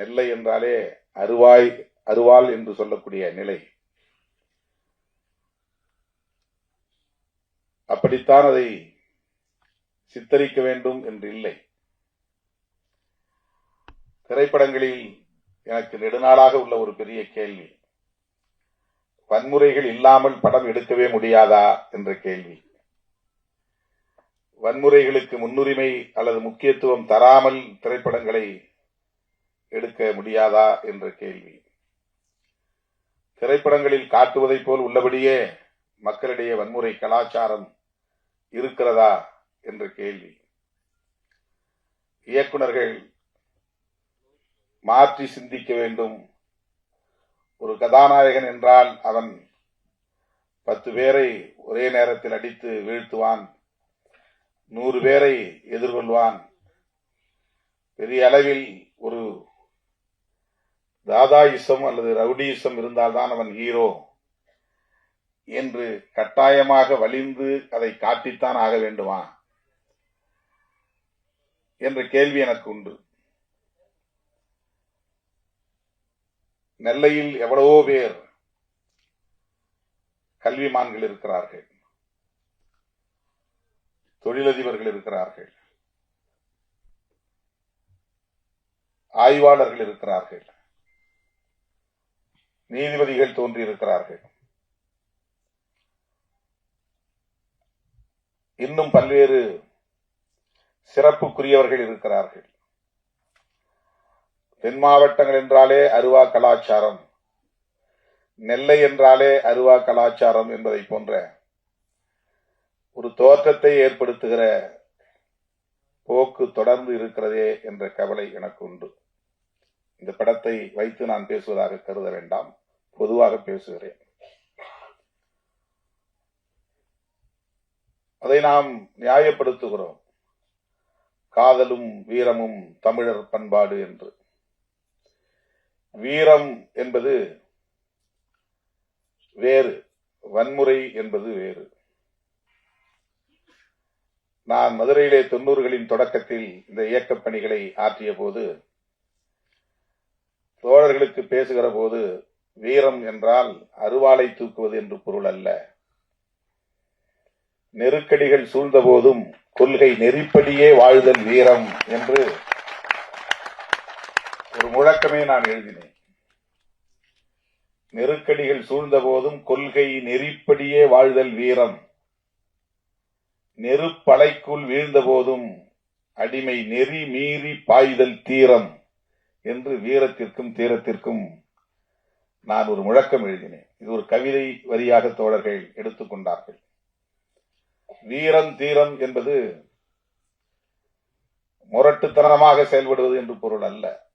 நெல்லை என்றாலே அருவாய் அருவாள் என்று சொல்லக்கூடிய நிலை. அப்படித்தான் அதை சித்தரிக்க வேண்டும் என்று இல்லை. திரைப்படங்களில் எனக்கு நெடுநாளாக உள்ள ஒரு பெரிய கேள்வி. வன்முறைகள் இல்லாமல் படம் எடுக்கவே முடியாதா என்ற கேள்வி. வன்முறைகளுக்கு முன்னுரிமை அல்லது முக்கியத்துவம் தராமல் திரைப்படங்களை எடுக்க முடியாதா என்ற கேள்வி. திரைப்படங்களில் காட்டுவதைப் போல் உள்ளபடியே மக்களிடையே வன்முறை கலாச்சாரம் இருக்கிறதா என்ற கேள்வி. இயக்குனர்கள் மாற்றி சிந்திக்க வேண்டும். ஒரு கதாநாயகன் என்றால் அவன் பத்து பேரை ஒரே நேரத்தில் அடித்து வீழ்த்துவான். நூறு பேரை எதிர்கொள்வான். பெரிய அளவில் தாதாயுசம் அல்லது ரவுடியுசம் இருந்தால்தான் அவன் ஹீரோ என்று கட்டாயமாக வலிந்து அதை காட்டித்தான் ஆக வேண்டுமா என்ற கேள்வி எனக்கு உண்டு. நெல்லையில் எவ்வளவோ பேர் கல்விமான்கள் இருக்கிறார்கள். தொழிலதிபர்கள் இருக்கிறார்கள். ஆய்வாளர்கள் இருக்கிறார்கள். நீதிபதிகள் தோன்றியிருக்கிறார்கள். இன்னும் பல்வேறு சிறப்புக்குரியவர்கள் இருக்கிறார்கள். தென் மாவட்டங்கள் என்றாலே அருவா கலாச்சாரம் நெல்லை என்றாலே அருவா கலாச்சாரம் என்பதை போன்ற ஒரு தோற்றத்தை ஏற்படுத்துகிற போக்கு தொடர்ந்து இருக்கிறதே என்ற கவலை எனக்கு உண்டு. இந்த படத்தை வைத்து நான் பேசுவதாக கருத வேண்டாம். பொதுவாக பேசுகிறேன். அதை நாம் நியாயப்படுத்துகிறோம். காதலும் வீரமும் தமிழர் பண்பாடு என்று. வீரம் என்பது வேறு வன்முறை என்பது வேறு. நான் மதுரையிலே தொண்ணூறுகளின் தொடக்கத்தில் இந்த இயக்கப் பணிகளை ஆற்றிய போது தோழர்களுக்கு பேசுகிற போது வீரம் என்றால் அருவாளை தூக்குவது என்று பொருள் அல்ல. நெருக்கடிகள் சூழ்ந்த போதும் கொள்கை நெறிப்படியே வாழ்தல் வீரம் என்று ஒரு முழக்கமே நான் எழுதினேன். நெருக்கடிகள் சூழ்ந்த போதும் கொள்கை நெறிப்படியே வாழ்தல் வீரம். நெருப்பலைக்குள் வீழ்ந்த போதும் அடிமை நெறி மீறி பாய்தல் தீரம் என்று வீரத்திற்கும் தீரத்திற்கும் நான் ஒரு முழக்கம் எழுதினேன். இது ஒரு கவிதை வரியாக தோழர்கள் எடுத்துக்கொண்டார்கள் வீரம் தீரம் என்பது முரட்டுத்தனமாக செயல்படுவது என்று பொருள் அல்ல.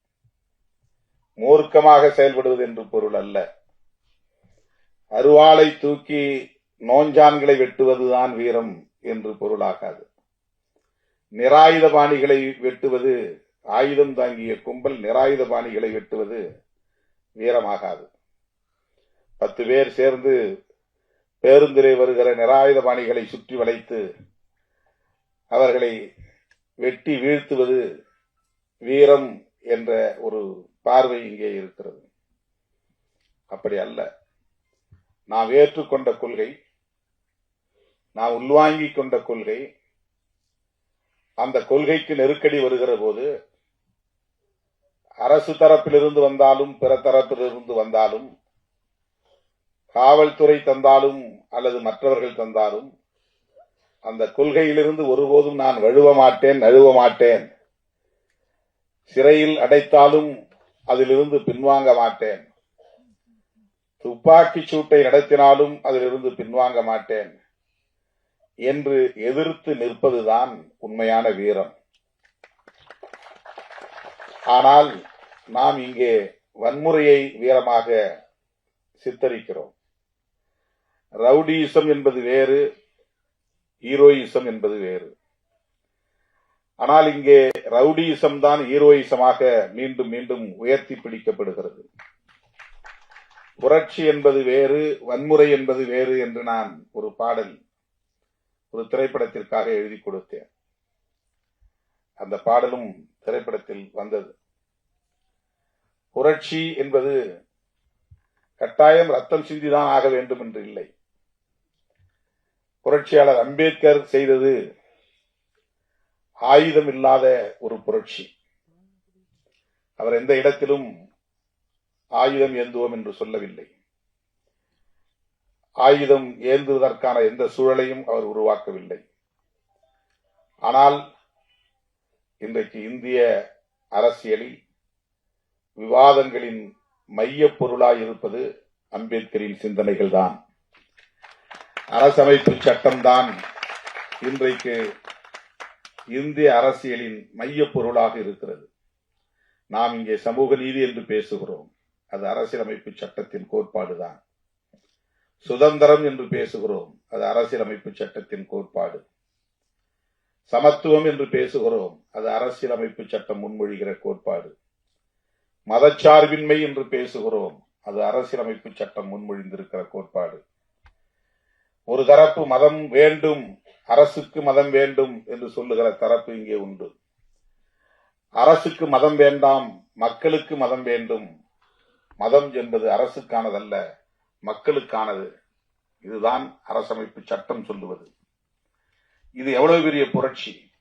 மூர்க்கமாக செயல்படுவது என்று பொருள் அல்ல. அருவாளை தூக்கி நோஞ்சான்களை வெட்டுவதுதான் வீரம் என்று பொருளாகாது. நிராயுத பாணிகளை வெட்டுவது ஆயுதம் தாங்கிய கும்பல் நிராயுத பாணிகளை வெட்டுவது வீரமாகாது. பத்து பேர் சேர்ந்து பேருந்திலே வருகிற நிராயுதபாணிகளை சுற்றி வளைத்து அவர்களை வெட்டி வீழ்த்துவது வீரம் என்ற ஒரு பார்வை இங்கே இருக்கிறது. அப்படி அல்ல. நாம் ஏற்றுக்கொண்ட கொள்கை நாம் உள்வாங்கிக் கொண்ட கொள்கை அந்த கொள்கைக்கு நெருக்கடி வருகிற போது அரசு தரப்பிலிருந்து வந்தாலும் பிற தரப்பிலிருந்து வந்தாலும் காவல்துறை தந்தாலும் அல்லது மற்றவர்கள் தந்தாலும் அந்த கொள்கையிலிருந்து ஒருபோதும் நான் வழுவ மாட்டேன் நழுவ மாட்டேன். சிறையில் அடைத்தாலும் அதிலிருந்து பின்வாங்க மாட்டேன். துப்பாக்கி சூட்டை நடத்தினாலும் அதிலிருந்து பின்வாங்க மாட்டேன் என்று எதிர்த்து நிற்பதுதான் உண்மையான வீரம். ஆனால் நாம் இங்கே வன்முறையை வீரமாக சித்தரிக்கிறோம். ரவுடியிசம் என்பது வேறு ஹீரோயிசம் என்பது வேறு. ஆனால் இங்கே ரவுடியிசம் தான் ஹீரோயிசமாக மீண்டும் மீண்டும் உயர்த்தி பிடிக்கப்படுகிறது. புரட்சி என்பது வேறு வன்முறை என்பது வேறு என்று நான் ஒரு பாடல் ஒரு திரைப்படத்திற்காக எழுதி கொடுத்தேன். அந்த பாடலும் திரைப்படத்தில் வந்தது. புரட்சி என்பது கட்டாயம் ரத்தம் சிந்திதான் ஆக வேண்டும் என்று இல்லை. புரட்சியாளர் அம்பேத்கர் செய்தது ஆயுதம் இல்லாத ஒரு புரட்சி. அவர் எந்த இடத்திலும் ஆயுதம் ஏந்துவோம் என்று சொல்லவில்லை. ஆயுதம் ஏந்துவதற்கான எந்த சூழலையும் அவர் உருவாக்கவில்லை. ஆனால் இன்றைக்கு இந்திய அரசியலில் விவாதங்களின் மைய பொருளாய் இருப்பது அம்பேத்கரின் சிந்தனைகள் தான் அரசமைப்பு சட்டம்தான் இன்றைக்கு இந்திய அரசியலின் மையப் பொருளாக இருக்கிறது. நாம் இங்கே சமூக நீதி என்று பேசுகிறோம். அது அரசியலமைப்பு சட்டத்தின் கோட்பாடுதான். சுதந்திரம் என்று பேசுகிறோம். அது அரசியலமைப்பு சட்டத்தின் கோட்பாடு. சமத்துவம் என்று பேசுகிறோம். அது அரசியலமைப்பு சட்டம் முன்மொழிகிற கோட்பாடு. மதச்சார்பின்மை என்று பேசுகிறோம். அது அரசியலமைப்பு சட்டம் முன்மொழிந்திருக்கிற கோட்பாடு. ஒரு தரப்பு மதம் வேண்டும் அரசுக்கு மதம் வேண்டும் என்று சொல்லுகிற தரப்பு இங்கே உண்டு. அரசுக்கு மதம் வேண்டாம் மக்களுக்கு மதம் வேண்டும். மதம் என்பது அரசுக்கானதல்ல மக்களுக்கானது. இதுதான் அரசமைப்பு சட்டம் சொல்லுவது. இது எவ்வளவு பெரிய புரட்சி?